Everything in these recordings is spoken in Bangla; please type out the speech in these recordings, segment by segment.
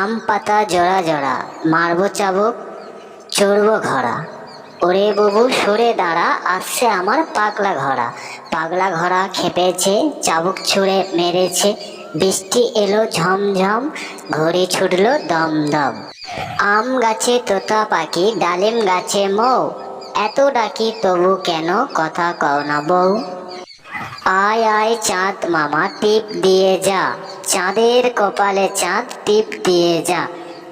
আম পাতা জোড়া জোড়া, মারবো চাবুক, চড়বো ঘোড়া। ওরে বাবু, সরে দাঁড়া, আসছে আমার পাগলা ঘোড়া। পাগলা ঘোড়া খেপেছে, চাবুক ছুঁড়ে মেরেছে, বৃষ্টি এলো ঝমঝম, ঘড়ি ছুটলো দম দম আম গাছে তোতা পাখি, ডালিম গাছে মৌ, এত ডাকি তবু কেন কথা কও না বউ? আয় আয় চাঁদ মামা, টিপ দিয়ে যা। চাঁদের কপালে চাঁদ টিপ দিয়ে যা।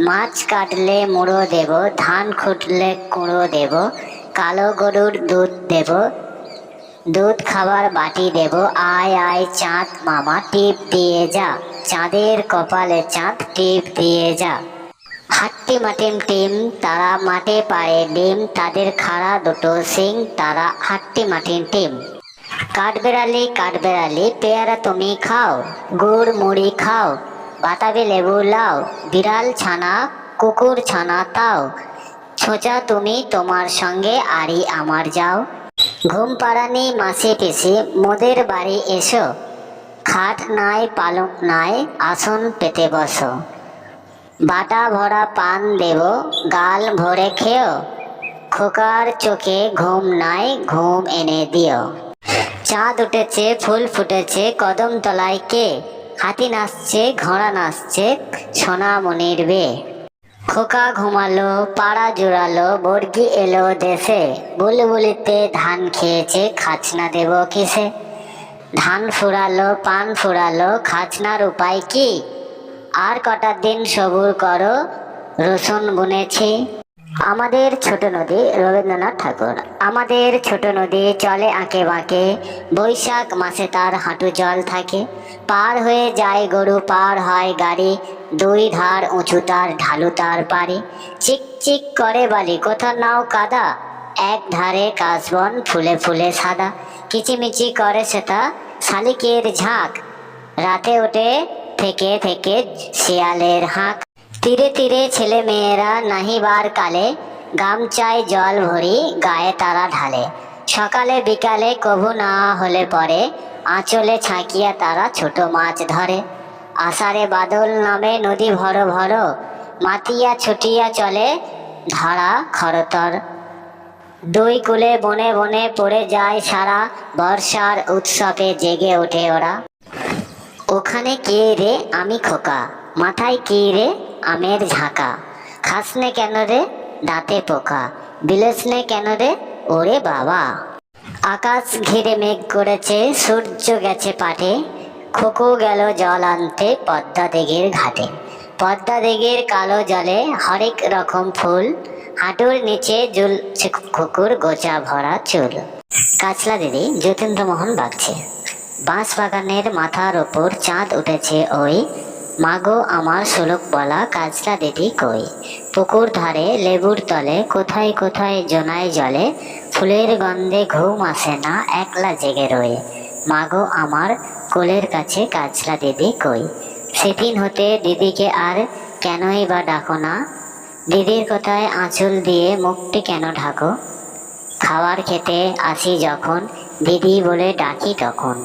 মাছ কাটলে মুড়ো দেব, ধান খুটলে কুঁড়ো দেব, কালো গরুর দুধ দেব, দুধ খাবার বাটি দেব, আয় আয় চাঁদ মামা টিপ দিয়ে যা। চাঁদের কপালে চাঁদ টিপ দিয়ে যা। হাট্টি মাটিম টিম, তারা মাঠে পায়ে ডিম, তাদের খাড়া দুটো সিং তারা হাট্টি মাটিম টিম। কাঠবেড়ালি কাঠবেড়ালি পেয়ারা তুমি খাও, গুড় মুড়ি খাও, বাতাবি লেবু লাও, বিড়াল ছানা, কুকুর ছানা তাও। ছোচা তুমি তোমার সঙ্গে আরি আমার যাও। ঘুম পাড়ানি মাসি পিসি, মোদের বাড়ি এসো। খাট নাই, পালক নাই, আসন পেতে বসো। বাটা ভরা পান দেব, গাল ভরে খেও। খোকার চোখে ঘুম নাই, ঘুম এনে দিও। চাঁদ উঠেছে, ফুল ফুটেছে, কদম তলায় কে? হাতি নাচছে, ঘোড়া নাচছে, সোনামণির বে। খোকা ঘুমালো, পাড়া জোড়ালো, বর্গি এলো দেশে। বুলবুলিতে ধান খেয়েছে, খাজনা দেব কিসে? ধান ফুরালো, পান ফুরালো, খাজনার উপায় কি? আর কটা দিন সবুর করো, রসুন বুনেছি। আমাদের ছোট নদী রবীন্দ্রনাথ ঠাকুর। আমাদের ছোট নদী চলে আঁকে বাঁকে। বৈশাখ মাসে তার হাঁটু জল থাকে। পার হয়ে যায় গরু, পার হয় গাড়ি। দুই ধার উঁচু তার ঢালু তার পারে চিক চিক করে বালি কোথা নাও কাদা। এক ধারে কাশবন ফুলে ফুলে সাদা। কিচিমিচি করে সেটা শালিকের ঝাঁক। রাতে ওঠে থেকে থেকে শিয়ালের হাঁক। তীরে তীরে ছেলে মেয়েরা নাহিবার কালে গামচায় জল ভরি গায়ে তারা ঢালে। সকালে বিকালে কভু না হলে পরে আঁচলে ছাঁকিয়া তারা ছোট মাছ ধরে। আষাঢ়ে বাদল নামে নদী ভর ভর, মাতিয়া ছুটিয়া চলে ধারা খরতর। দুই কুলে বনে বনে পড়ে যায় সারা বর্ষার উৎসবে জেগে ওঠে ওরা। ওখানে কে রে আমি খোকা? মাথায় কি রে আমের ঝাঁকা। খাসনে কেন রে দাঁতে পোকা? বিলেসনে কেন রে? ওরে বাবা। আকাশ ঘিরে মেঘ করেছে, সূর্য গেছে পাটে খোকো গেল জল আনতে পদ্মা দেগের ঘাটে। পদ্মা দেগের কালো জলে হরেক রকম ফুল। হাঁটুর নিচে ঝুলছে কুকুর গোচা ভরা চুল। কাছলা দিদি, যতীন্দ্রমোহন বাগছে বাঁশ বাগানের মাথার ওপর চাঁদ উঠেছে ওই মাগো, আমার শোলক বলা কাজলা দিদি কই? পুকুর ধারে, লেবুর তলে, কোথায় কোথায় জোনায় জলে, ফুলের গন্ধে ঘুম আসে না একলা জেগে রয়ে। মাগো, আমার কোলের কাছে কাজলা দিদি কই? সেদিন হতে দিদিকে আর কেনই বা ডাকো না? দিদির কথায় আঁচল দিয়ে মুখটি কেন ঢাকো? খাওয়ার খেতে আসি যখন, দিদি বলে ডাকি তখন।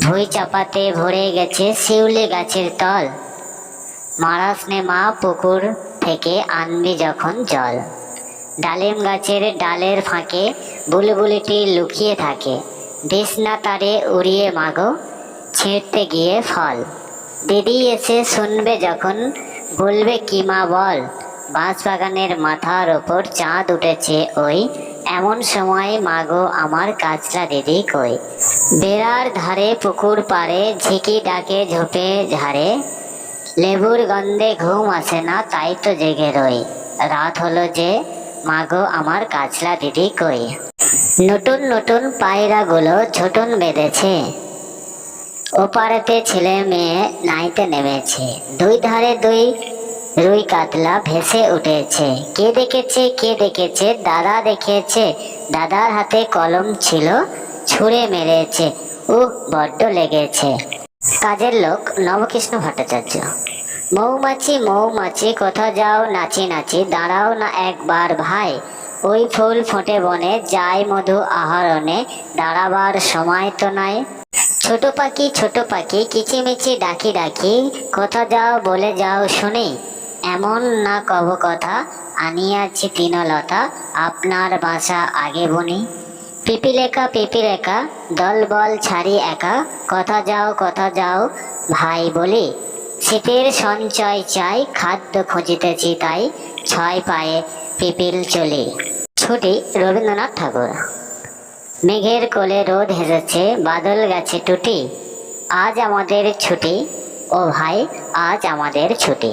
ভুই চাপাতে ভরে গেছে শিউলি গাছের তল। মারাসনে মা পুকুর থেকে আনবি যখন জল। ডালিম গাছের ডালের ফাঁকে বুলবুলিটি লুকিয়ে থাকে। দিস না তারে উড়িয়ে মাগো, ছিঁড়তে গিয়ে ফল। দিদি এসে শুনবে যখন, বলবে, কি মা বল? বাঁশবাগানের মাথার ওপর চাঁদ উঠেছে ওই। এমন সময় মাগো, আমার কাজলা দিদি কই? বেড়ার ধারে পুকুর পাড়ে ঝিকি ডাকে ঝোপে ঝাড়ে। লেবুর গন্ধে ঘুম আসে না, তাই তো জেগে রই। রাত হলো যে, মাগো আমার কাজলা দিদি কই? নতুন নতুন পায়রাগুলো ঝুটুন বেঁধেছে। ওপারেতে ছেলে মেয়ে নাইতে নেমেছে। দুই ধারে দুই রুই কাতলা ভেসে উঠেছে। কে দেখেছে কে দেখেছে, দাদা দেখেছে দাদার হাতে কলম ছিল। ছুঁড়ে মেরেছে। উহ, বড্ড লেগেছে। কাজের লোক নবকৃষ্ণ ভট্টাচার্য। মৌমাছি মৌমাছি কোথা যাও, নাচি নাচি, দাঁড়াও না একবার ভাই। ওই ফুল ফোটে বনে যায় মধু আহরণে, দাঁড়াবার সময় তো নাই। ছোট পাখি ছোট পাখি, কিচিমিচি, ডাকি ডাকি কোথা যাও বলে যাও শুনি। এমন না কব কথা, আনিয়াছি তিনলতা, আপনার বাসা আগে বনি। পিপিলেকা পিপিলেকা দল বল ছাড়ি একা, কথা যাও কথা যাও, ভাই বলি। শীতের সঞ্চয় চাই, খাদ্য খুঁজিতেছি তাই, ছয় পায়ে পিপিল চলি। ছুটি, রবীন্দ্রনাথ ঠাকুর। মেঘের কোলে রোদ হেসেছে, বাদল গেছে টুটি। আজ আমাদের ছুটি, ও ভাই, আজ আমাদের ছুটি।